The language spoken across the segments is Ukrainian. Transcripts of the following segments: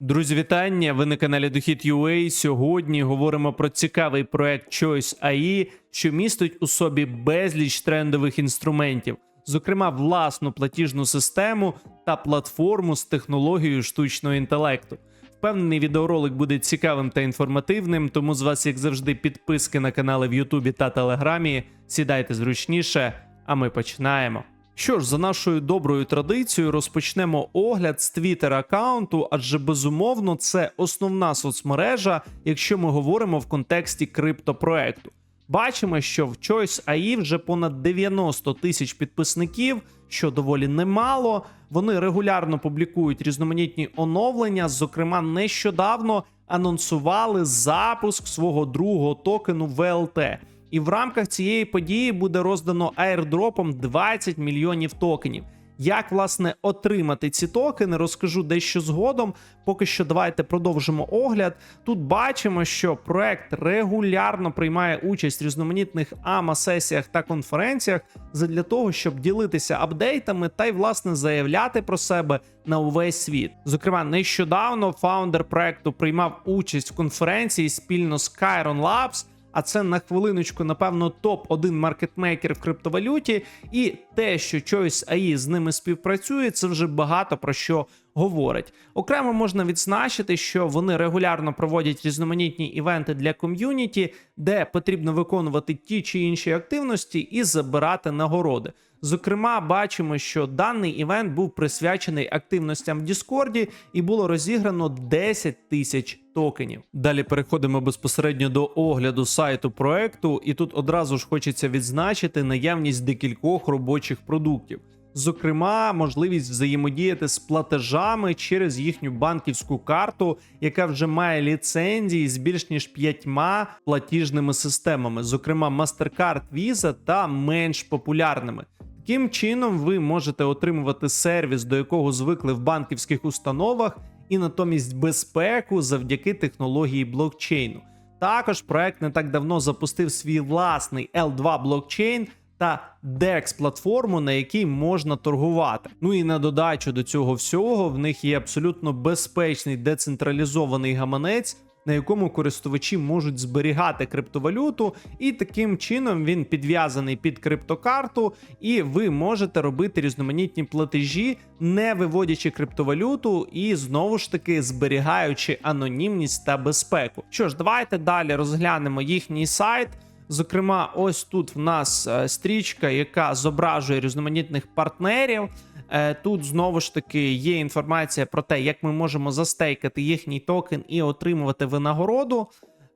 Друзі, вітання! Ви на каналі Дохід UA. Сьогодні говоримо про цікавий проект Choice AI, що містить у собі безліч трендових інструментів, зокрема власну платіжну систему та платформу з технологією штучного інтелекту. Впевнений, відеоролик буде цікавим та інформативним, тому з вас, як завжди, підписки на канали в Ютубі та Телеграмі. Сідайте зручніше, а ми починаємо. Що ж, за нашою доброю традицією, розпочнемо огляд з Twitter аккаунту, адже безумовно це основна соцмережа, якщо ми говоримо в контексті криптопроекту. Бачимо, що в Choice AI вже понад 90 тисяч підписників, що доволі немало. Вони регулярно публікують різноманітні оновлення. Зокрема, нещодавно анонсували запуск свого другого токену VLT. І в рамках цієї події буде роздано аірдропом 20 мільйонів токенів. Як власне отримати ці токени, розкажу дещо згодом. Поки що давайте продовжимо огляд. Тут бачимо, що проект регулярно приймає участь в різноманітних АМА-сесіях та конференціях для того, щоб ділитися апдейтами та й власне заявляти про себе на увесь світ. Зокрема, нещодавно фаундер проекту приймав участь в конференції спільно з Chiron Labs, а це на хвилиночку, напевно, топ-1 маркетмейкер в криптовалюті. І те, що Choice AI з ними співпрацює, це вже багато про що говорить. Окремо можна відзначити, що вони регулярно проводять різноманітні івенти для ком'юніті, де потрібно виконувати ті чи інші активності і забирати нагороди. Зокрема, бачимо, що даний івент був присвячений активностям в Діскорді і було розіграно 10 тисяч токенів. Далі переходимо безпосередньо до огляду сайту проекту, і тут одразу ж хочеться відзначити наявність декількох робочих продуктів. Зокрема, можливість взаємодіяти з платежами через їхню банківську карту, яка вже має ліцензії з більш ніж п'ятьма платіжними системами, зокрема MasterCard, Visa та менш популярними. Таким чином, ви можете отримувати сервіс, до якого звикли в банківських установах, і натомість безпеку завдяки технології блокчейну. Також проект не так давно запустив свій власний L2 блокчейн та DEX платформу, на якій можна торгувати. Ну і на додачу до цього всього в них є абсолютно безпечний децентралізований гаманець. На якому користувачі можуть зберігати криптовалюту, і таким чином він підв'язаний під криптокарту, і ви можете робити різноманітні платежі, не виводячи криптовалюту, і знову ж таки зберігаючи анонімність та безпеку. Що ж, давайте далі розглянемо їхній сайт. Зокрема, ось тут в нас е, стрічка, яка зображує різноманітних партнерів. Е, Тут знову ж таки є інформація про те, як ми можемо застейкати їхній токен і отримувати винагороду.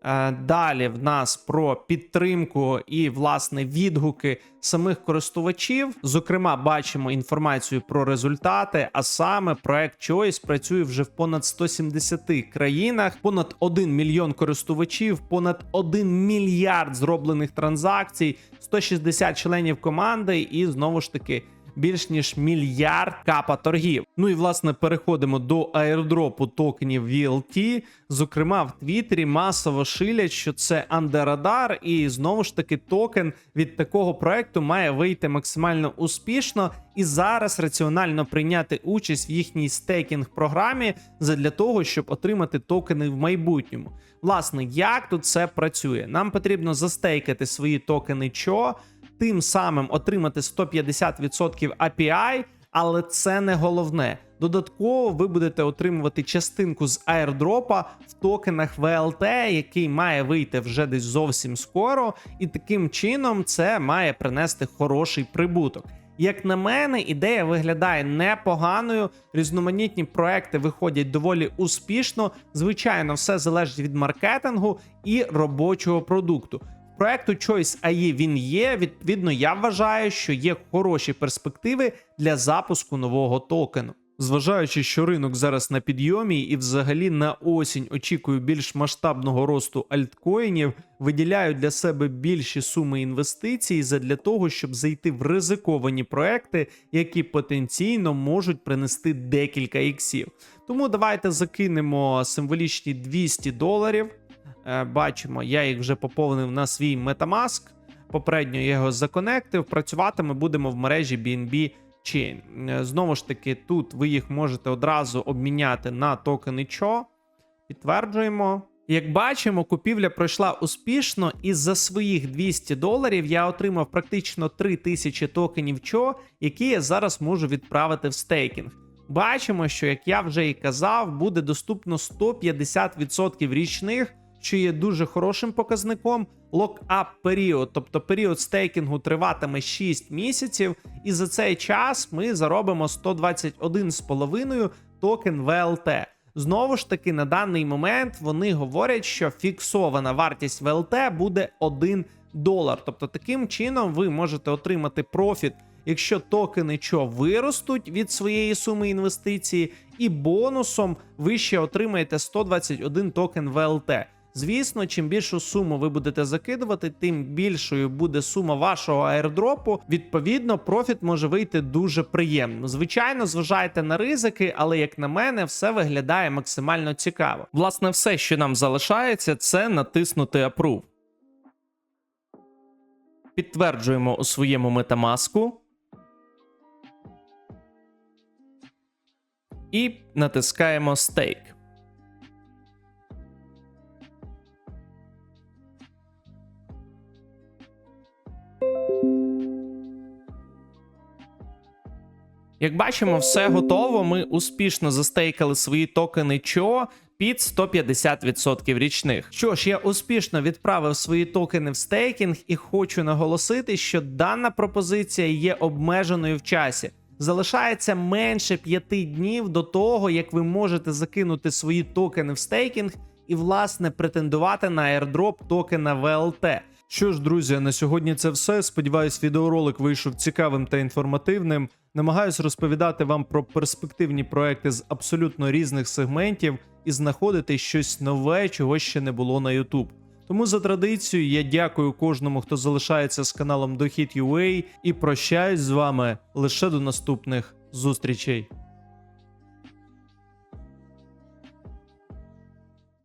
Е, Далі в нас про підтримку і власне відгуки самих користувачів. Зокрема, бачимо інформацію про результати. А саме проект Choice працює вже в понад 170 країнах, понад 1 мільйон користувачів, понад 1 мільярд зроблених транзакцій, 160 членів команди, і знову ж таки більш ніж мільярд капа торгів. Ну і власне переходимо до аірдропу токенів VLT. Зокрема, в Твіттері масово шилять, що це андерадар, і знову ж таки токен від такого проекту має вийти максимально успішно. І зараз раціонально прийняти участь в їхній стейкінг програмі для того, щоб отримати токени в майбутньому. Власне, як тут це працює? Нам потрібно застейкати свої токени ЧО, тим самим отримати 150% API, але це не головне. Додатково ви будете отримувати частинку з аірдропа в токенах VLT, який має вийти вже десь зовсім скоро, і таким чином це має принести хороший прибуток. Як на мене, ідея виглядає непоганою. Різноманітні проекти виходять доволі успішно. Звичайно, все залежить від маркетингу і робочого продукту. Проекту Choice AI він є. Відповідно, я вважаю, що є хороші перспективи для запуску нового токену. Зважаючи, що ринок зараз на підйомі і взагалі на осінь очікую більш масштабного росту альткоїнів, виділяю для себе більші суми інвестицій задля того, щоб зайти в ризиковані проекти, які потенційно можуть принести декілька іксів. Тому давайте закинемо символічні 200 доларів. Е, Бачимо, я їх вже поповнив на свій Metamask. Попередньо я його законектив. Працювати ми будемо в мережі BNB Chain. Е, Знову ж таки, тут ви їх можете одразу обміняти на токени ЧО. Підтверджуємо. Як бачимо, купівля пройшла успішно, і за своїх 200 доларів я отримав практично 3000 токенів ЧО, які я зараз можу відправити в стейкінг. Бачимо, що, як я вже і казав, буде доступно 150% річних, що є дуже хорошим показником. Локап період, тобто період стейкінгу триватиме 6 місяців, і за цей час ми заробимо 121,5 токен ВЛТ. Знову ж таки, на даний момент вони говорять, що фіксована вартість ВЛТ буде 1 долар. Тобто, таким чином ви можете отримати профіт, якщо токени що виростуть від своєї суми інвестиції, і бонусом ви ще отримаєте 121 токен ВЛТ. Звісно, чим більшу суму ви будете закидувати, тим більшою буде сума вашого аірдропу. Відповідно, профіт може вийти дуже приємно. Звичайно, зважайте на ризики, але як на мене, все виглядає максимально цікаво. Власне, все, що нам залишається, це натиснути Approve. Підтверджуємо у своєму Metamask. І натискаємо Stake. Як бачимо, все готово. Ми успішно застейкали свої токени ЧО під 150% річних. Що ж, я успішно відправив свої токени в стейкінг і хочу наголосити, що дана пропозиція є обмеженою в часі. Залишається менше 5 днів до того, як ви можете закинути свої токени в стейкінг і, власне, претендувати на airdrop токена VLT. Що ж, друзі, на сьогодні це все. Сподіваюсь, відеоролик вийшов цікавим та інформативним. Намагаюсь розповідати вам про перспективні проекти з абсолютно різних сегментів і знаходити щось нове, чого ще не було на YouTube. Тому за традицією я дякую кожному, хто залишається з каналом Дохід.ua і прощаюсь з вами лише до наступних зустрічей.